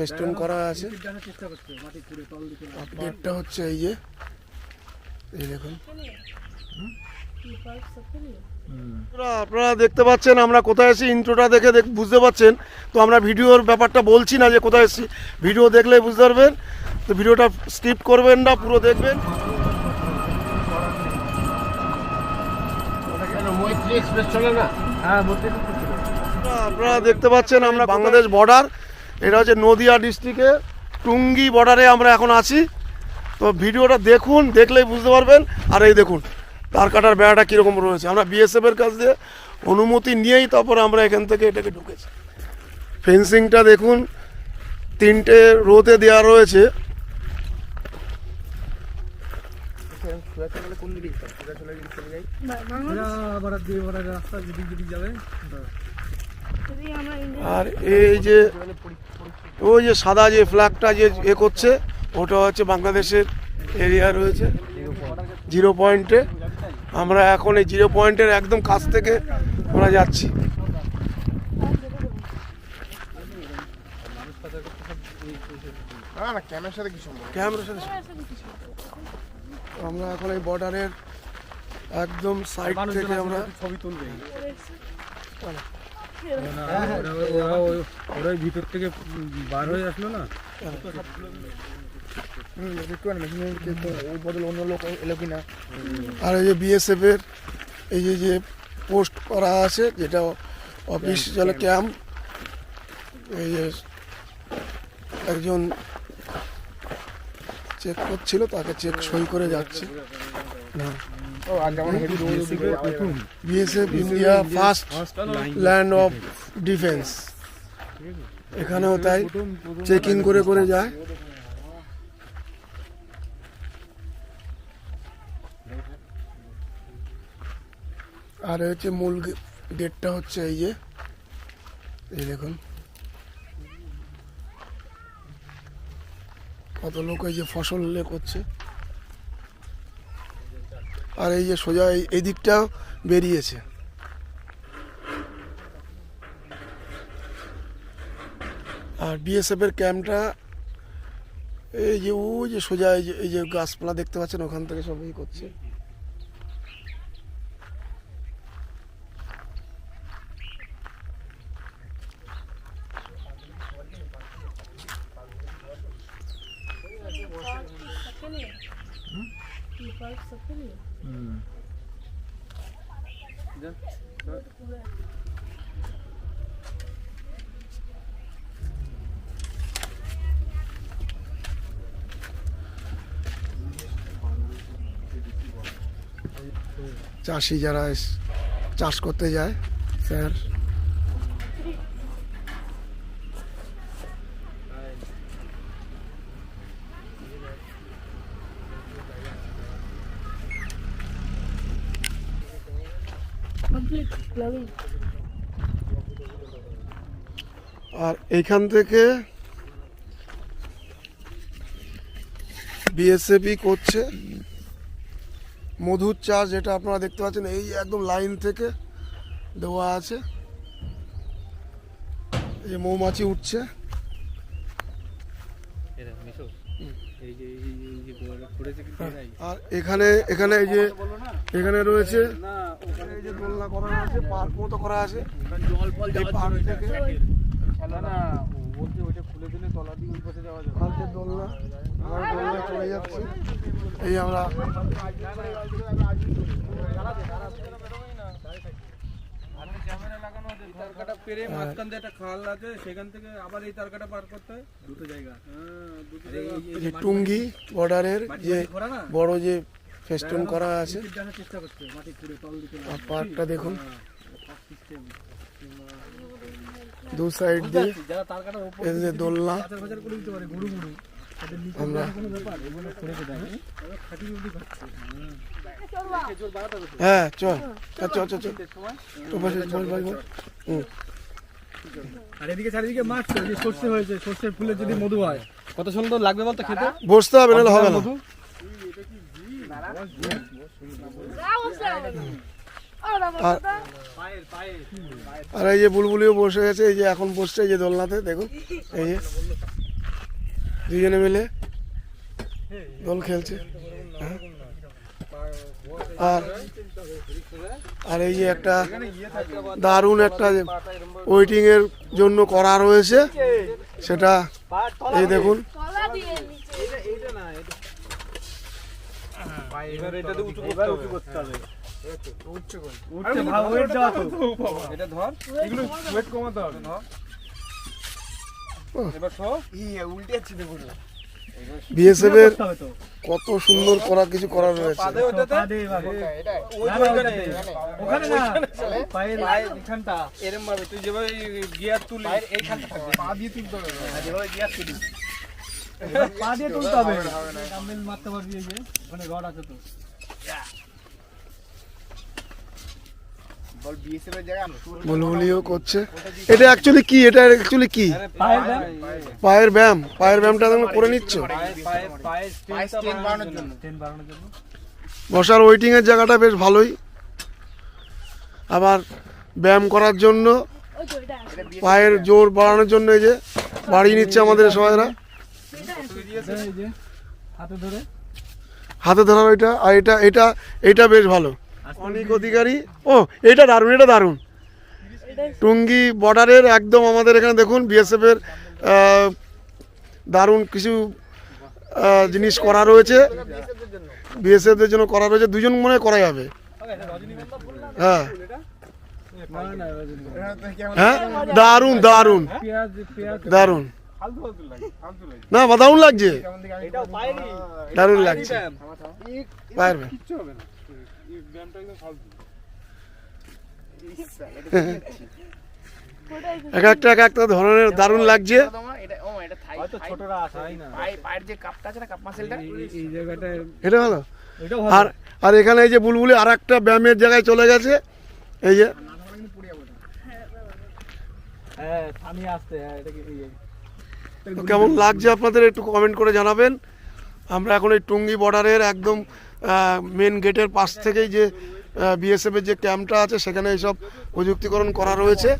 Festoon করা আছে। গেটটা হচ্ছে এই যে। এই দেখুন। আপনারা- দেখতে পাচ্ছেন, আমরা কোথায় এসেছি ইন্ট্রোটা দেখে বুঝতে পাচ্ছেন? তো আমরা ভিডিওর ব্যাপারটা বলছি না যে কোথায় এসেছি ভিডিও দেখলে বুঝতে পারবেন। তো ভিডিওটা স্কিপ করবেন না, পুরো দেখবেন। আপনারা দেখতে পাচ্ছেন, আমরা বাংলাদেশ বর্ডার এটা হচ্ছে নদিয়া ডিস্ট্রিক্টে টুঙ্গি বর্ডারে আমরা এখন আছি। তো ভিডিওটা দেখুন দেখলেই বুঝতে পারবেন। আর এই দেখুন তার কাটার বেড়াটা কীরকম রয়েছে। আমরা বিএসএফ এর কাছ দিয়ে অনুমতি নিয়েই তারপরে আমরা এখান থেকে এটাকে ঢুকেছি। ফেন্সিংটা দেখুন তিনটে রোতে দেওয়া রয়েছে। আর এই যে ওই যে সাদা যে ফ্ল্যাগটা যে এ করছে ওটা হচ্ছে বাংলাদেশের এরিয়া রয়েছে জিরো পয়েন্টে আমরা এখন এই জিরো পয়েন্টের একদম কাছ থেকে আমরা যাচ্ছি। ক্যামেরার সাথে আমরা এখন এই বর্ডারের একদম সাইড থেকে আমরা ছবি তুলবে। ভিতর থেকে বার হয়ে আসলো না আর এই যে বিএসএফ এর এই যে যে পোস্ট করা আছে, যেটা অফিস চলে ক্যাম্প এই যে একজন চেক করছিল, তাকে চেক সই করে যাচ্ছে। না BSF India first land of defence এখানেও তাই চেকিং করে করে যায়। আর হচ্ছে মূল গেটটা হচ্ছে এই যে। এই দেখুন। কত লোক এই যে ফসল করছে। আর এই যে সোজা এই- দিকটাও বেরিয়েছে। আর বিএসএফ এর ক্যাম্পটা, এই যে ওই যে সোজা এই যে এই যে গাছপালা দেখতে পাচ্ছেন, ওখান থেকে সব এই করছে। চাষি যারা চাষ করতে যায় স্যার আর এইখান থেকে বিএসএপি করছে। মধুর চাষ যেটা আপনারা দেখতে পাচ্ছেন, এই একদম লাইন থেকে দেওয়া আছে। এই মৌমাছি উঠছে এই যে এই যে- এই যে করেছে কিন্তু এরাই। আর এখানে এখানে এই যে এখানে রয়েছে এই যে দোলনা করা আছে পার্ক মতো করা আছে ওখানে জল ফল এই যাওয়ার পার্ক জন্য থেকে খেলা না ও বলছে ওইটা খুলে দিলে তলা দিয়ে ওই পাশে যাওয়া যাবে পার্কের দোলনা আমরা দোলনা চলে যাচ্ছি এই আমরা ক্যামেরা লাগানো আছে তারকাটা পেরে মাঝখান দিয়ে একটা খাল আছে সেখান থেকে আবার এই তারকাটা পার করতে হয়। দুটো জায়গা। হ্যাঁ যে টুঙ্গি বর্ডারের যে বড় যে ফেস্টুন করা আছে পার্কটা দেখুন। দু সাইড দিয়ে দোলনা। হ্যাঁ চল। চল চল চল। আর এদিকে চারিদিকে যে সর্ষে হয়েছে। সর্ষের ফুলের যদি মধু হয় কত সুন্দর লাগবে বলতো খেতে? বসতে হবে নাহলে হবে না। আর এই যে বুলবুলিও বসে গেছে এই যে এখন বসছে এই যে দোলনাতে দেখুন এই যে। দুজনে মিলে দোল খেলছে। আর আর এই যে একটা দারুণ একটা ওয়েটিং এর জন্য করা রয়েছে সেটা এই দেখুন। এটা ধর। এগুলো ওয়েট কমাতে হবে। বিএসএফ এর কত সুন্দর করা কিছু করা রয়েছে। পা দিয়ে তুলতে হবে। গিয়ার তুলি। পা দিয়ে তুলতে হবে। ডাম্বেল মারতে পারবি যে ওখানে রড আছে তো। বুলবুলিও করছে। এটা অ্যাকচুয়ালি কি? এটা অ্যাকচুয়ালি কি? পায়ের ব্যায়াম। পায়ের ব্যায়াম। পায়ের ব্যায়ামটা তোমরা করে নিচ্ছ? বসার ওয়েটিং এর জায়গাটা বেশ ভালোই। আবার ব্যায়াম করার জন্য পায়ের জোর বাড়ানোর জন্য এই যে বাড়িয়ে নিচ্ছে আমাদের সবাইরা। হাতে ধরে। হাতে ধরার ওইটা আর এটা এটা এটা বেশ ভালো। অনেক অধিকারী। ও এটা দারুণ এটা দারুণ। টুঙ্গি বর্ডারের একদম আমাদের এখানে দেখুন বিএসএফ এর আহ, দারুণ কিছু জিনিস করা রয়েছে। বিএসএফদের জন্য করা রয়েছে দুজন মনে হয় করা যাবে হ্যাঁ। না না রজনীগন্ধা। হ্যাঁ? দারুণ দারুণ। দারুণ। না বা দারুণ লাগছে। এটাও দারুণ লাগছে। পায়ের এক একটা এক একটা ধরনের দারুণ লাগছে। হয়তো ছোটরা আছে না এই- এই জায়গাটায় এটা ভালো? আর আর এখানে এই যে বুলবুলি আর একটা ব্যায়ামের জায়গায় চলে গেছে। এই যে। হ্যাঁ আসতে হ্যাঁ এটা কি কেমন লাগছে আপনাদের একটু কমেন্ট করে জানাবেন। আমরা এখন এই টুঙ্গি বর্ডারের একদম মেন গেটের পাশ থেকেই যে বিএসএফ এর যে ক্যাম্পটা আছে, সেখানে এইসব প্রযুক্তিকরণ করা রয়েছে।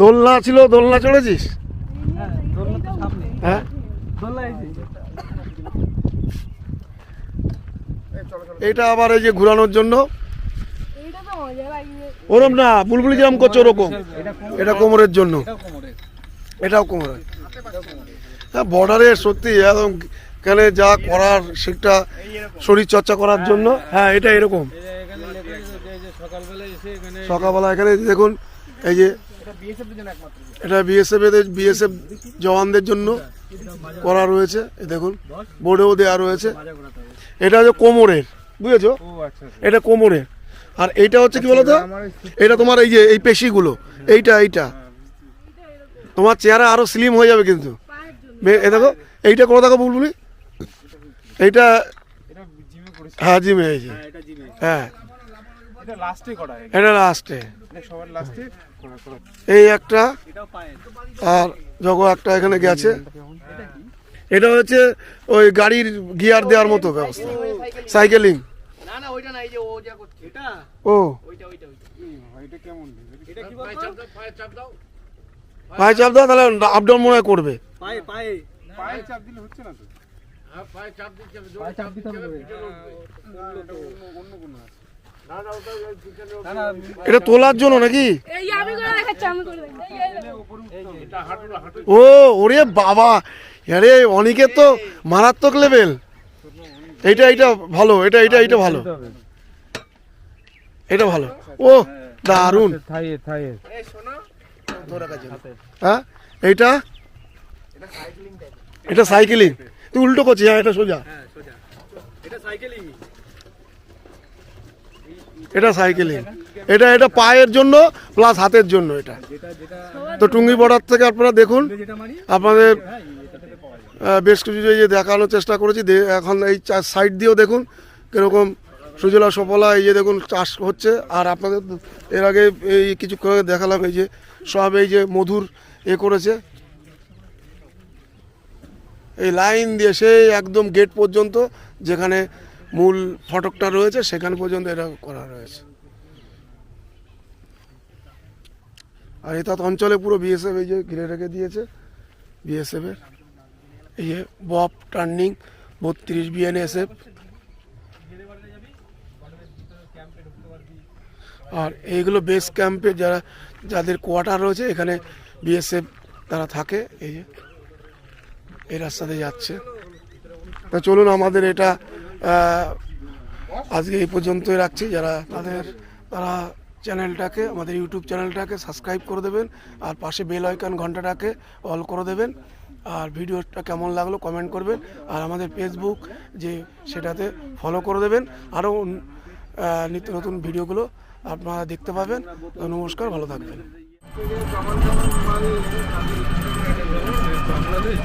দোলনা ছিল, দোলনা চড়েছিস? হ্যাঁ? এটা আবার এই যে ঘোরানোর জন্য। ওরম না বুলবুলি যেরকম করছে ওরকম। এটা কোমরের জন্য। এটাও কোমরে হ্যাঁ বর্ডারে সত্যি একদম এখানে যা করার সেটা শরীর চর্চা করার জন্য হ্যাঁ এটা এরকম। সকালবেলা এখানে দেখুন এই যে এটা বিএসএফ এদের বিএসএফ জওয়ানদের জন্য করা রয়েছে দেখুন বোর্ডেও দেওয়া রয়েছে। এটা হচ্ছে কোমরের বুঝেছ? আচ্ছা। এটা কোমরের। আর এইটা হচ্ছে কি বলতো? এটা তোমার এই যে, এই পেশিগুলো। এইটা এইটা। তোমার চেহারা আরও স্লিম হয়ে যাবে কিন্তু। এ দেখো, এইটা করে দেখো বুলবুলি? এইটা হ্যাঁ জিমে জিমে হ্যাঁ। এটা লাস্টে এই একটা, আর জগ একটা এখানে গেছে, এটা হচ্ছে ওই গাড়ির গিয়ার দেওয়ার মতো ব্যবস্থা। সাইকেলিং এটা? ও। এটা কেমন? এটা কি পায়ে চাপ দাও তাহলে আপ ডাউন মনে হয় করবে। পায়ে পায়ে। পায়ে চাপ দিলে হচ্ছে না তো? পায়ে চাপ দিতে হবে। অন্য কোনো আছে। এটা তোলার জন্য নাকি? এই আমি করে দেখাচ্ছি আমি করে দেখাচ্ছি। ও ওরে বাবা! আরে অনেকের তো মারাত্মক লেভেল এইটা এইটা ভালো এটা এটা এটা ভালো। এটা ভালো। ও থাইয়ে হ্যাঁ এইটা? এটা সাইকেলিং। তুই উল্টো করছিস হ্যাঁ এটা সোজা। এটা সাইকেলিং। এটা এটা এটা পায়ের জন্য প্লাস হাতের জন্য এটা। তো টুঙ্গি বর্ডার থেকে আপনারা দেখুন আপনাদের বেশ কিছু যে যে দেখানোর চেষ্টা করেছি এখন এই সাইড দিয়েও দেখুন কীরকম সুজলা সফলা, এই যে দেখুন, চাষ হচ্ছে। আর আপনাদের এর আগে এই কিছুক্ষণ আগে দেখালাম, এই যে সব এই যে মধুর এ করেছে। এই লাইন দিয়ে সেই একদম গেট পর্যন্ত, যেখানে মূল ফটকটা রয়েছে, সেখানে পর্যন্ত এটা করা রয়েছে। আর এটা অঞ্চলে পুরো বিএসএফ এই যে ঘিরে রেখে দিয়েছে বিএসএফ এর। এই যে বব টার্নিং, বত্রিশ বিএনএসএফ আর এইগুলো বেস ক্যাম্পে যারা, যাদের কোয়ার্টার রয়েছে, এখানে বিএসএফ তারা থাকে, এই যে। এই রাস্তাতে যাচ্ছে। তা চলুন, আমাদের এটা আজকে এই পর্যন্তই রাখছি। যারা তাদের, তারা চ্যানেলটাকে আমাদের ইউটিউব চ্যানেলটাকে সাবস্ক্রাইব করে দেবেন, আর পাশে বেল আইকন ঘন্টাটাকে অল করে দেবেন। আর ভিডিওটা কেমন লাগল কমেন্ট করবেন। আর আমাদের ফেসবুক যে, সেটাতে ফলো করে দেবেন। আরও নিত্য নতুন ভিডিওগুলো আপনারা দেখতে পাবেন। নমস্কার ভালো থাকবেন। বাংলাদেশ।